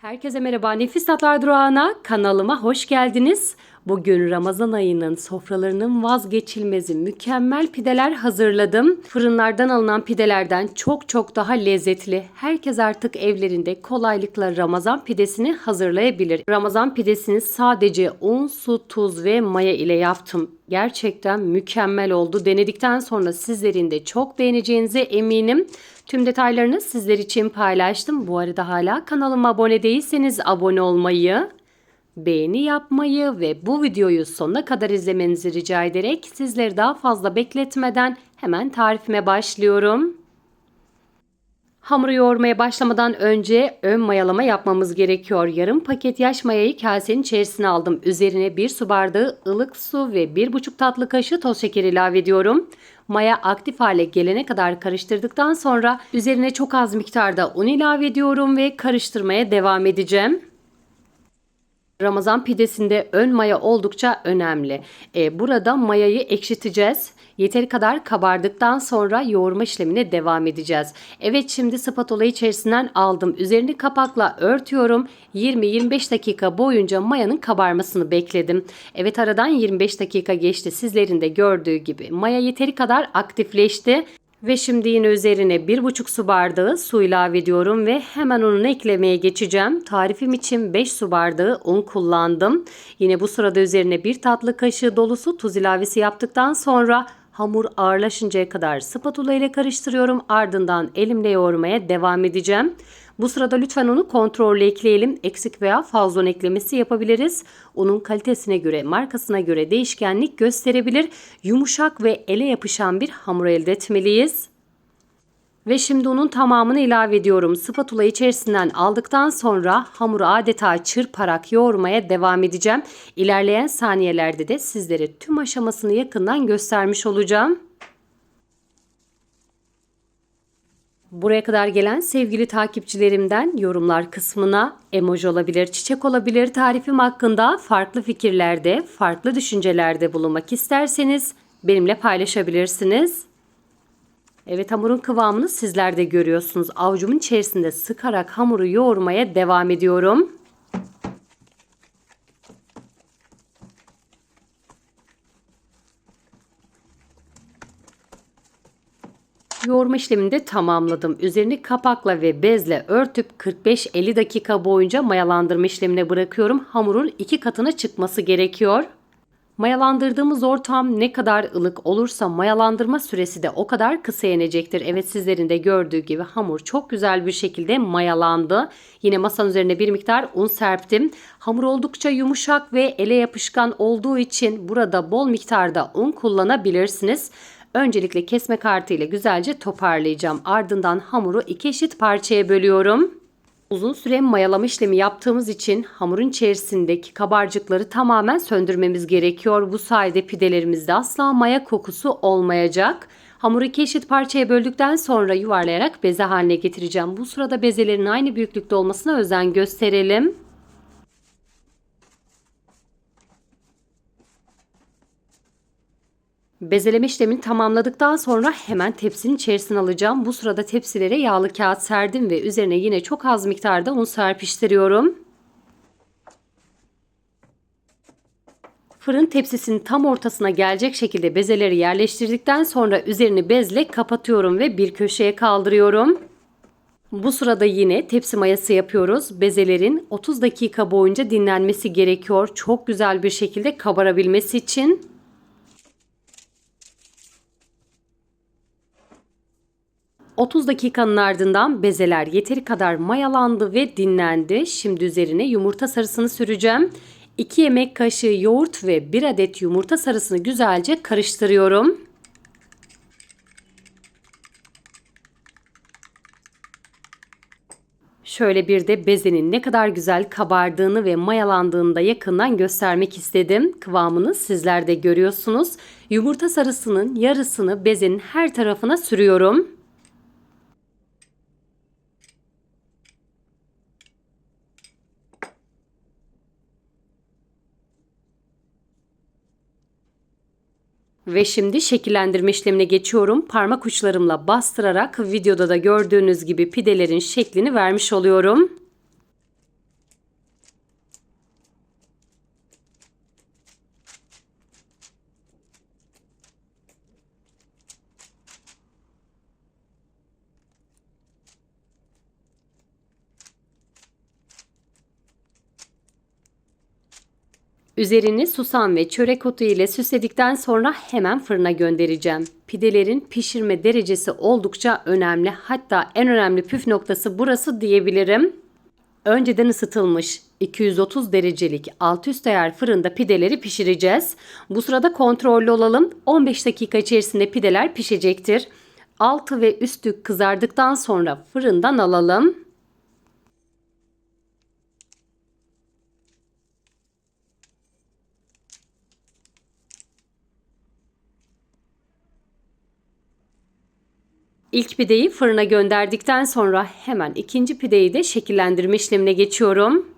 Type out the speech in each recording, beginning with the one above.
Herkese merhaba. Nefis Tatlar Durağı'na kanalıma hoş geldiniz. Bugün Ramazan ayının sofralarının vazgeçilmezi mükemmel pideler hazırladım. Fırınlardan alınan pidelerden çok çok daha lezzetli. Herkes artık evlerinde kolaylıkla Ramazan pidesini hazırlayabilir. Ramazan pidesini sadece un, su, tuz ve maya ile yaptım. Gerçekten mükemmel oldu. Denedikten sonra sizlerin de çok beğeneceğinize eminim. Tüm detaylarını sizler için paylaştım. Bu arada hala kanalıma abone değilseniz abone olmayı, beğeni yapmayı ve bu videoyu sonuna kadar izlemenizi rica ederek sizleri daha fazla bekletmeden hemen tarifime başlıyorum. Hamuru yoğurmaya başlamadan önce ön mayalama yapmamız gerekiyor. Yarım paket yaş mayayı kasenin içerisine aldım. Üzerine 1 su bardağı ılık su ve 1,5 tatlı kaşığı toz şeker ilave ediyorum. Maya aktif hale gelene kadar karıştırdıktan sonra üzerine çok az miktarda un ilave ediyorum ve karıştırmaya devam edeceğim. Ramazan pidesinde ön maya oldukça önemli. E, burada mayayı ekşiteceğiz. Yeteri kadar kabardıktan sonra yoğurma işlemine devam edeceğiz. Evet şimdi spatula içerisinden aldım. Üzerini kapakla örtüyorum. 20-25 dakika boyunca mayanın kabarmasını bekledim. Evet aradan 25 dakika geçti. Sizlerin de gördüğü gibi maya yeteri kadar aktifleşti. Ve şimdi yine üzerine 1,5 su bardağı su ilave ediyorum ve hemen ununu eklemeye geçeceğim. Tarifim için 5 su bardağı un kullandım. Yine bu sırada üzerine 1 tatlı kaşığı dolusu tuz ilavesi yaptıktan sonra hamur ağırlaşıncaya kadar spatula ile karıştırıyorum. Ardından elimle yoğurmaya devam edeceğim. Bu sırada lütfen onu kontrollü ekleyelim. Eksik veya fazla eklemesi yapabiliriz. Unun kalitesine göre, markasına göre değişkenlik gösterebilir. Yumuşak ve ele yapışan bir hamur elde etmeliyiz. Ve şimdi unun tamamını ilave ediyorum. Spatula içerisinden aldıktan sonra hamuru adeta çırparak yoğurmaya devam edeceğim. İlerleyen saniyelerde de sizlere tüm aşamasını yakından göstermiş olacağım. Buraya kadar gelen sevgili takipçilerimden yorumlar kısmına emoji olabilir, çiçek olabilir tarifim hakkında farklı fikirlerde, farklı düşüncelerde bulunmak isterseniz benimle paylaşabilirsiniz. Evet hamurun kıvamını sizler de görüyorsunuz. Avucumun içerisinde sıkarak hamuru yoğurmaya devam ediyorum. Yoğurma işlemini de tamamladım. Üzerini kapakla ve bezle örtüp 45-50 dakika boyunca mayalandırma işlemine bırakıyorum. Hamurun iki katına çıkması gerekiyor. Mayalandırdığımız ortam ne kadar ılık olursa mayalandırma süresi de o kadar kısa yenecektir. Evet sizlerin de gördüğü gibi hamur çok güzel bir şekilde mayalandı. Yine masanın üzerine bir miktar un serptim. Hamur oldukça yumuşak ve ele yapışkan olduğu için burada bol miktarda un kullanabilirsiniz. Öncelikle kesme kartı ile güzelce toparlayacağım. Ardından hamuru iki eşit parçaya bölüyorum. Uzun süre mayalama işlemi yaptığımız için hamurun içerisindeki kabarcıkları tamamen söndürmemiz gerekiyor. Bu sayede pidelerimizde asla maya kokusu olmayacak. Hamuru iki eşit parçaya böldükten sonra yuvarlayarak beze haline getireceğim. Bu sırada bezelerin aynı büyüklükte olmasına özen gösterelim. Bezeleme işlemini tamamladıktan sonra hemen tepsinin içerisine alacağım. Bu sırada tepsilere yağlı kağıt serdim ve üzerine yine çok az miktarda un serpiştiriyorum. Fırın tepsisinin tam ortasına gelecek şekilde bezeleri yerleştirdikten sonra üzerini bezle kapatıyorum ve bir köşeye kaldırıyorum. Bu sırada yine tepsi mayası yapıyoruz. Bezelerin 30 dakika boyunca dinlenmesi gerekiyor. Çok güzel bir şekilde kabarabilmesi için. 30 dakikanın ardından bezeler yeteri kadar mayalandı ve dinlendi. Şimdi üzerine yumurta sarısını süreceğim. 2 yemek kaşığı yoğurt ve 1 adet yumurta sarısını güzelce karıştırıyorum. Şöyle bir de bezenin ne kadar güzel kabardığını ve mayalandığını da yakından göstermek istedim. Kıvamını sizler de görüyorsunuz. Yumurta sarısının yarısını bezenin her tarafına sürüyorum. Ve şimdi şekillendirme işlemine geçiyorum. Parmak uçlarımla bastırarak videoda da gördüğünüz gibi pidelerin şeklini vermiş oluyorum. Üzerini susam ve çörek otu ile süsledikten sonra hemen fırına göndereceğim. Pidelerin pişirme derecesi oldukça önemli. Hatta en önemli püf noktası burası diyebilirim. Önceden ısıtılmış 230 derecelik alt üst ayar fırında pideleri pişireceğiz. Bu sırada kontrollü olalım. 15 dakika içerisinde pideler pişecektir. Altı ve üstü kızardıktan sonra fırından alalım. İlk pideyi fırına gönderdikten sonra hemen ikinci pideyi de şekillendirme işlemine geçiyorum.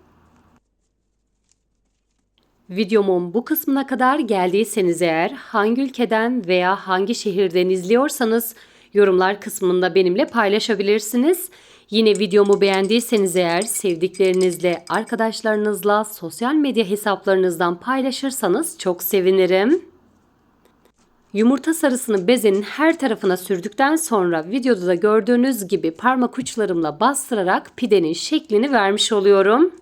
Videomun bu kısmına kadar geldiyseniz eğer hangi ülkeden veya hangi şehirden izliyorsanız yorumlar kısmında benimle paylaşabilirsiniz. Yine videomu beğendiyseniz eğer sevdiklerinizle, arkadaşlarınızla, sosyal medya hesaplarınızdan paylaşırsanız çok sevinirim. Yumurta sarısını bezenin her tarafına sürdükten sonra videoda da gördüğünüz gibi parmak uçlarımla bastırarak pidenin şeklini vermiş oluyorum.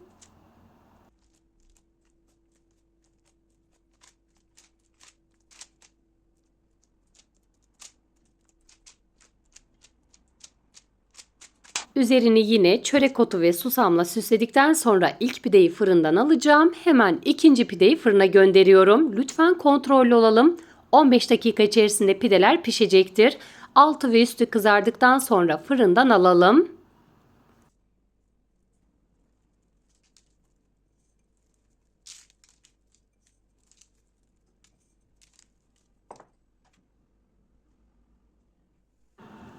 Üzerini yine çörek otu ve susamla süsledikten sonra ilk pideyi fırından alacağım. Hemen ikinci pideyi fırına gönderiyorum. Lütfen kontrollü olalım. 15 dakika içerisinde pideler pişecektir. Altı ve üstü kızardıktan sonra fırından alalım.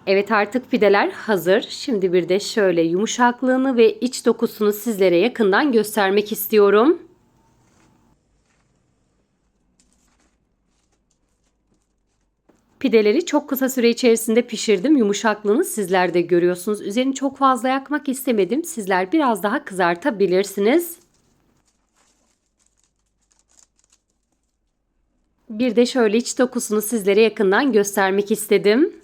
Evet artık pideler hazır. Şimdi bir de şöyle yumuşaklığını ve iç dokusunu sizlere yakından göstermek istiyorum. Pideleri çok kısa süre içerisinde pişirdim. Yumuşaklığını sizler de görüyorsunuz. Üzerini çok fazla yakmak istemedim. Sizler biraz daha kızartabilirsiniz. Bir de şöyle iç dokusunu sizlere yakından göstermek istedim.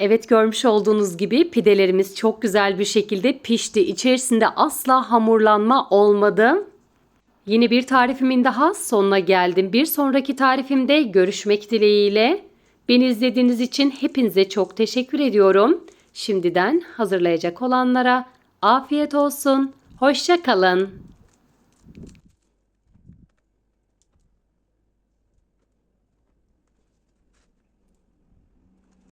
Evet görmüş olduğunuz gibi pidelerimiz çok güzel bir şekilde pişti. İçerisinde asla hamurlanma olmadı. Yeni bir tarifimin daha sonuna geldim. Bir sonraki tarifimde görüşmek dileğiyle. Beni izlediğiniz için hepinize çok teşekkür ediyorum. Şimdiden hazırlayacak olanlara afiyet olsun. Hoşça kalın.